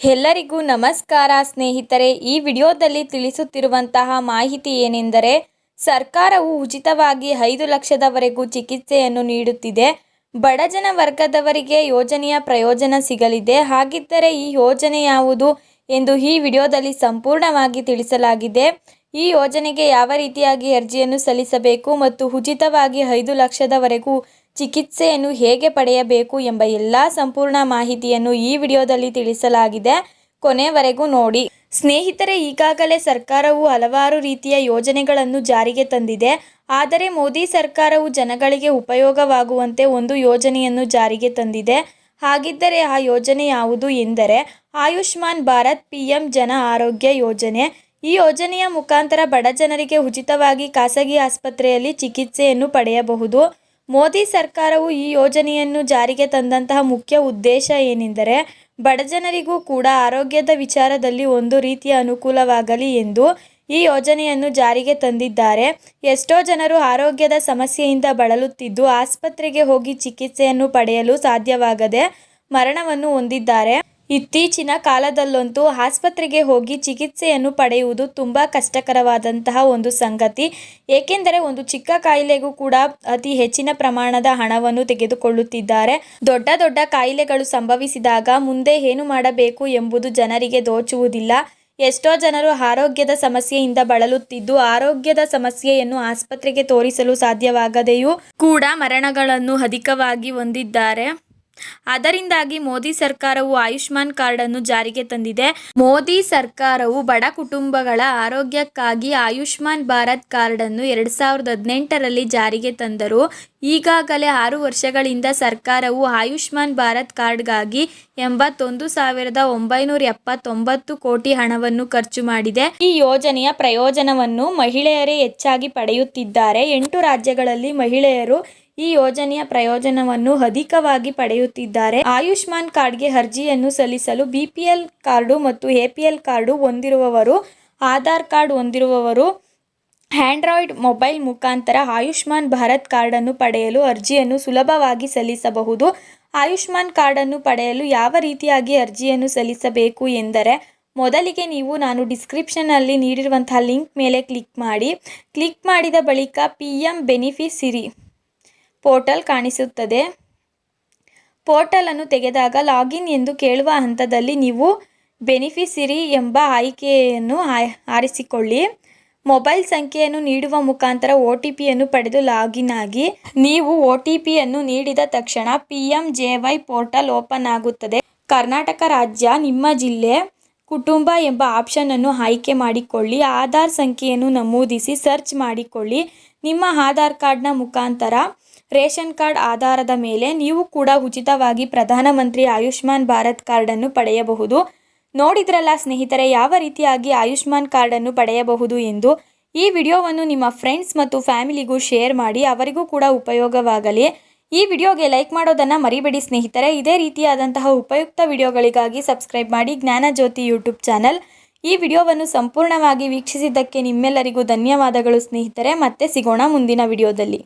ಎಲ್ಲರಿಗೂ ನಮಸ್ಕಾರ ಸ್ನೇಹಿತರೆ. ಈ ವಿಡಿಯೋದಲ್ಲಿ ತಿಳಿಸುತ್ತಿರುವಂತಹ ಮಾಹಿತಿ ಏನೆಂದರೆ, ಸರ್ಕಾರವು ಉಚಿತವಾಗಿ ಐದು ಲಕ್ಷದವರೆಗೂ ಚಿಕಿತ್ಸೆಯನ್ನು ನೀಡುತ್ತಿದೆ. ಬಡಜನ ವರ್ಗದವರಿಗೆ ಯೋಜನೆಯ ಪ್ರಯೋಜನ ಸಿಗಲಿದೆ. ಹಾಗಿದ್ದರೆ ಈ ಯೋಜನೆ ಯಾವುದು ಎಂದು ಈ ವಿಡಿಯೋದಲ್ಲಿ ಸಂಪೂರ್ಣವಾಗಿ ತಿಳಿಸಲಾಗಿದೆ. ಈ ಯೋಜನೆಗೆ ಯಾವ ರೀತಿಯಾಗಿ ಅರ್ಜಿಯನ್ನು ಸಲ್ಲಿಸಬೇಕು ಮತ್ತು ಉಚಿತವಾಗಿ ಐದು ಲಕ್ಷದವರೆಗೂ ಚಿಕಿತ್ಸೆಯನ್ನು ಹೇಗೆ ಪಡೆಯಬೇಕು ಎಂಬ ಎಲ್ಲ ಸಂಪೂರ್ಣ ಮಾಹಿತಿಯನ್ನು ಈ ವಿಡಿಯೋದಲ್ಲಿ ತಿಳಿಸಲಾಗಿದೆ. ಕೊನೆವರೆಗೂ ನೋಡಿ. ಸ್ನೇಹಿತರೆ, ಈಗಾಗಲೇ ಸರ್ಕಾರವು ಹಲವಾರು ರೀತಿಯ ಯೋಜನೆಗಳನ್ನು ಜಾರಿಗೆ ತಂದಿದೆ. ಆದರೆ ಮೋದಿ ಸರ್ಕಾರವು ಜನಗಳಿಗೆ ಉಪಯೋಗವಾಗುವಂತೆ ಒಂದು ಯೋಜನೆಯನ್ನು ಜಾರಿಗೆ ತಂದಿದೆ. ಹಾಗಿದ್ದರೆ ಆ ಯೋಜನೆ ಯಾವುದು ಎಂದರೆ, ಆಯುಷ್ಮಾನ್ ಭಾರತ್ ಪಿ ಎಂ ಜನ ಆರೋಗ್ಯ ಯೋಜನೆ. ಈ ಯೋಜನೆಯ ಮುಖಾಂತರ ಬಡ ಜನರಿಗೆ ಉಚಿತವಾಗಿ ಖಾಸಗಿ ಆಸ್ಪತ್ರೆಯಲ್ಲಿ ಚಿಕಿತ್ಸೆಯನ್ನು ಪಡೆಯಬಹುದು. ಮೋದಿ ಸರ್ಕಾರವು ಈ ಯೋಜನೆಯನ್ನು ಜಾರಿಗೆ ತಂದಂತಹ ಮುಖ್ಯ ಉದ್ದೇಶ ಏನೆಂದರೆ ಬಡಜನರಿಗೂ ಕೂಡ ಆರೋಗ್ಯದ ವಿಚಾರದಲ್ಲಿ ಒಂದು ರೀತಿಯ ಅನುಕೂಲವಾಗಲಿ ಎಂದು ಈ ಯೋಜನೆಯನ್ನು ಜಾರಿಗೆ ತಂದಿದ್ದಾರೆ. ಎಷ್ಟೋ ಜನರು ಆರೋಗ್ಯದ ಸಮಸ್ಯೆಯಿಂದ ಬಳಲುತ್ತಿದ್ದು ಆಸ್ಪತ್ರೆಗೆ ಹೋಗಿ ಚಿಕಿತ್ಸೆಯನ್ನು ಪಡೆಯಲು ಸಾಧ್ಯವಾಗದೆ ಮರಣವನ್ನು ಹೊಂದಿದ್ದಾರೆ. ಇತ್ತೀಚಿನ ಕಾಲದಲ್ಲಂತೂ ಆಸ್ಪತ್ರೆಗೆ ಹೋಗಿ ಚಿಕಿತ್ಸೆಯನ್ನು ಪಡೆಯುವುದು ತುಂಬ ಕಷ್ಟಕರವಾದಂತಹ ಒಂದು ಸಂಗತಿ. ಏಕೆಂದರೆ ಒಂದು ಚಿಕ್ಕ ಕಾಯಿಲೆಗೂ ಕೂಡ ಅತಿ ಹೆಚ್ಚಿನ ಪ್ರಮಾಣದ ಹಣವನ್ನು ತೆಗೆದುಕೊಳ್ಳುತ್ತಿದ್ದಾರೆ. ದೊಡ್ಡ ದೊಡ್ಡ ಕಾಯಿಲೆಗಳು ಸಂಭವಿಸಿದಾಗ ಮುಂದೆ ಏನು ಮಾಡಬೇಕು ಎಂಬುದು ಜನರಿಗೆ ದೋಚುವುದಿಲ್ಲ. ಎಷ್ಟೋ ಜನರು ಆರೋಗ್ಯದ ಸಮಸ್ಯೆಯಿಂದ ಬಳಲುತ್ತಿದ್ದು, ಆರೋಗ್ಯದ ಸಮಸ್ಯೆಯನ್ನು ಆಸ್ಪತ್ರೆಗೆ ತೋರಿಸಲು ಸಾಧ್ಯವಾಗದೆಯೂ ಕೂಡ ಮರಣಗಳನ್ನು ಅಧಿಕವಾಗಿ ಹೊಂದಿದ್ದಾರೆ. ಅದರಿಂದಾಗಿ ಮೋದಿ ಸರ್ಕಾರವು ಆಯುಷ್ಮಾನ್ ಕಾರ್ಡ್ ಅನ್ನು ಜಾರಿಗೆ ತಂದಿದೆ. ಮೋದಿ ಸರ್ಕಾರವು ಬಡ ಕುಟುಂಬಗಳ ಆರೋಗ್ಯಕ್ಕಾಗಿ ಆಯುಷ್ಮಾನ್ ಭಾರತ್ ಕಾರ್ಡ್ ಅನ್ನು ಎರಡ್ ಸಾವಿರದ ಹದಿನೆಂಟರಲ್ಲಿ ಜಾರಿಗೆ ತಂದರು. ಈಗಾಗಲೇ ಆರು ವರ್ಷಗಳಿಂದ ಸರ್ಕಾರವು ಆಯುಷ್ಮಾನ್ ಭಾರತ್ ಕಾರ್ಡ್ಗಾಗಿ ಎಂಬತ್ತೊಂದು ಸಾವಿರದ ಒಂಬೈನೂರ ಎಪ್ಪತ್ತೊಂಬತ್ತು ಕೋಟಿ ಹಣವನ್ನು ಖರ್ಚು ಮಾಡಿದೆ. ಈ ಯೋಜನೆಯ ಪ್ರಯೋಜನವನ್ನು ಮಹಿಳೆಯರೇ ಹೆಚ್ಚಾಗಿ ಪಡೆಯುತ್ತಿದ್ದಾರೆ. ಎಂಟು ರಾಜ್ಯಗಳಲ್ಲಿ ಮಹಿಳೆಯರು ಈ ಯೋಜನೆಯ ಪ್ರಯೋಜನವನ್ನು ಅಧಿಕವಾಗಿ ಪಡೆಯುತ್ತಿದ್ದಾರೆ. ಆಯುಷ್ಮಾನ್ ಕಾರ್ಡ್ಗೆ ಅರ್ಜಿಯನ್ನು ಸಲ್ಲಿಸಲು ಬಿಪಿಎಲ್ ಕಾರ್ಡು ಮತ್ತು ಎಪಿಎಲ್ ಕಾರ್ಡು ಹೊಂದಿರುವವರು, ಆಧಾರ್ ಕಾರ್ಡ್ ಹೊಂದಿರುವವರು, ಆಂಡ್ರಾಯ್ಡ್ ಮೊಬೈಲ್ ಮುಖಾಂತರ ಆಯುಷ್ಮಾನ್ ಭಾರತ್ ಕಾರ್ಡನ್ನು ಪಡೆಯಲು ಅರ್ಜಿಯನ್ನು ಸುಲಭವಾಗಿ ಸಲ್ಲಿಸಬಹುದು. ಆಯುಷ್ಮಾನ್ ಕಾರ್ಡನ್ನು ಪಡೆಯಲು ಯಾವ ರೀತಿಯಾಗಿ ಅರ್ಜಿಯನ್ನು ಸಲ್ಲಿಸಬೇಕು ಎಂದರೆ, ಮೊದಲಿಗೆ ನೀವು ನಾನು ಡಿಸ್ಕ್ರಿಪ್ಷನ್ನಲ್ಲಿ ನೀಡಿರುವಂತಹ ಲಿಂಕ್ ಮೇಲೆ ಕ್ಲಿಕ್ ಮಾಡಿ. ಕ್ಲಿಕ್ ಮಾಡಿದ ಬಳಿಕ ಪಿ ಎಂ ಬೆನಿಫಿಸಿರಿ ಪೋರ್ಟಲ್ ಕಾಣಿಸುತ್ತದೆ. ಪೋರ್ಟಲನ್ನು ತೆಗೆದಾಗ ಲಾಗಿನ್ ಎಂದು ಕೇಳುವ ಹಂತದಲ್ಲಿ ನೀವು ಬೆನಿಫಿಸಿರಿ ಎಂಬ ಆಯ್ಕೆಯನ್ನು ಆರಿಸಿಕೊಳ್ಳಿ. ಮೊಬೈಲ್ ಸಂಖ್ಯೆಯನ್ನು ನೀಡುವ ಮುಖಾಂತರ ಒ ಟಿ ಪಿಯನ್ನು ಪಡೆದು ಲಾಗಿನ್ ಆಗಿ ನೀವು ಒ ಟಿ ಪಿಯನ್ನು ನೀಡಿದ ತಕ್ಷಣ P M J Y portal open ಆಗುತ್ತದೆ. ಕರ್ನಾಟಕ ರಾಜ್ಯ, ನಿಮ್ಮ ಜಿಲ್ಲೆ, ಕುಟುಂಬ ಎಂಬ ಆಪ್ಷನನ್ನು ಆಯ್ಕೆ ಮಾಡಿಕೊಳ್ಳಿ. ಆಧಾರ್ ಸಂಖ್ಯೆಯನ್ನು ನಮೂದಿಸಿ ಸರ್ಚ್ ಮಾಡಿಕೊಳ್ಳಿ. ನಿಮ್ಮ ಆಧಾರ್ ಕಾರ್ಡ್ನ ಮುಖಾಂತರ ರೇಷನ್ ಕಾರ್ಡ್ ಆಧಾರದ ಮೇಲೆ ನೀವು ಕೂಡ ಉಚಿತವಾಗಿ ಪ್ರಧಾನಮಂತ್ರಿ ಆಯುಷ್ಮಾನ್ ಭಾರತ್ ಕಾರ್ಡನ್ನು ಪಡೆಯಬಹುದು. ನೋಡಿದ್ರಲ್ಲ ಸ್ನೇಹಿತರೆ, ಯಾವ ರೀತಿಯಾಗಿ ಆಯುಷ್ಮಾನ್ ಕಾರ್ಡನ್ನು ಪಡೆಯಬಹುದು ಎಂದು? ಈ ವಿಡಿಯೋವನ್ನು ನಿಮ್ಮ ಫ್ರೆಂಡ್ಸ್ ಮತ್ತು ಫ್ಯಾಮಿಲಿಗೂ ಶೇರ್ ಮಾಡಿ, ಅವರಿಗೂ ಕೂಡ ಉಪಯೋಗವಾಗಲಿ. ಈ ವಿಡಿಯೋಗೆ ಲೈಕ್ ಮಾಡೋದನ್ನು ಮರಿಬೇಡಿ ಸ್ನೇಹಿತರೆ. ಇದೇ ರೀತಿಯಾದಂತಹ ಉಪಯುಕ್ತ ವಿಡಿಯೋಗಳಿಗಾಗಿ ಸಬ್ಸ್ಕ್ರೈಬ್ ಮಾಡಿ ಜ್ಞಾನಜ್ಯೋತಿ ಯೂಟ್ಯೂಬ್ ಚಾನಲ್. ಈ ವಿಡಿಯೋವನ್ನು ಸಂಪೂರ್ಣವಾಗಿ ವೀಕ್ಷಿಸಿದ್ದಕ್ಕೆ ನಿಮ್ಮೆಲ್ಲರಿಗೂ ಧನ್ಯವಾದಗಳು ಸ್ನೇಹಿತರೆ. ಮತ್ತೆ ಸಿಗೋಣ ಮುಂದಿನ ವಿಡಿಯೋದಲ್ಲಿ.